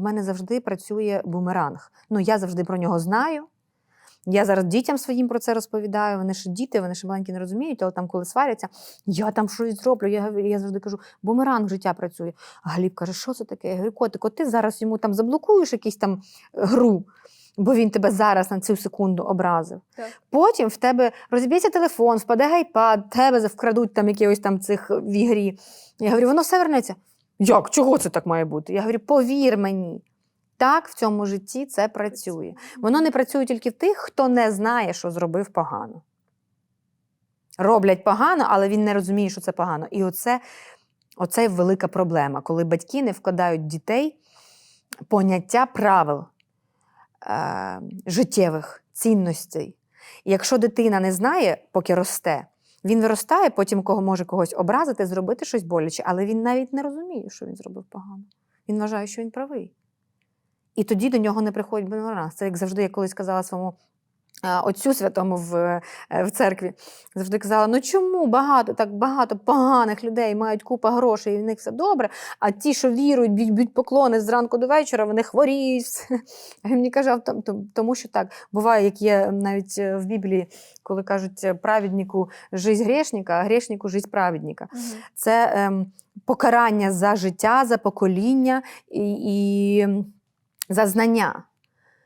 в мене завжди працює бумеранг. Ну, я завжди про нього знаю. Я зараз дітям своїм про це розповідаю. Вони ж діти, вони ж маленькі не розуміють, але там, коли сваряться, я там щось зроблю. Я, я завжди кажу, бумеранг життя працює. А Гліб каже, що це таке? Я говорю, котик, от ти зараз йому там заблокуєш якусь там е, гру, бо він тебе зараз на цю секунду образив. Так. Потім в тебе розіб'ється телефон, впаде гайпад, тебе вкрадуть там якихось там цих в ігрі. Я говорю, воно все вернеться. Як? Чого це так має бути? Я говорю, повір мені. Так в цьому житті це працює. Воно не працює тільки в тих, хто не знає, що зробив погано. Роблять погано, але він не розуміє, що це погано. І оце, оце велика проблема, коли батьки не вкладають дітей поняття правил е, життєвих цінностей. І якщо дитина не знає, поки росте, він виростає, потім кого може когось образити, зробити щось боляче, але він навіть не розуміє, що він зробив погано. Він вважає, що він правий. І тоді до нього не приходить бумеранг. Це як завжди, я колись казала своєму отцю святому в, е, в церкві. Завжди казала: ну чому багато, так багато поганих людей мають купа грошей, і в них все добре, а ті, що вірують, б'ють, б'ють поклони зранку до вечора, вони хворіють. А він мені каже, «А том- том- тому що так буває, як є навіть е, в Біблії, коли кажуть е, праведнику жизнь грешника, а грешнику жизнь праведника. Це ем, покарання за життя, за покоління і, і за знання.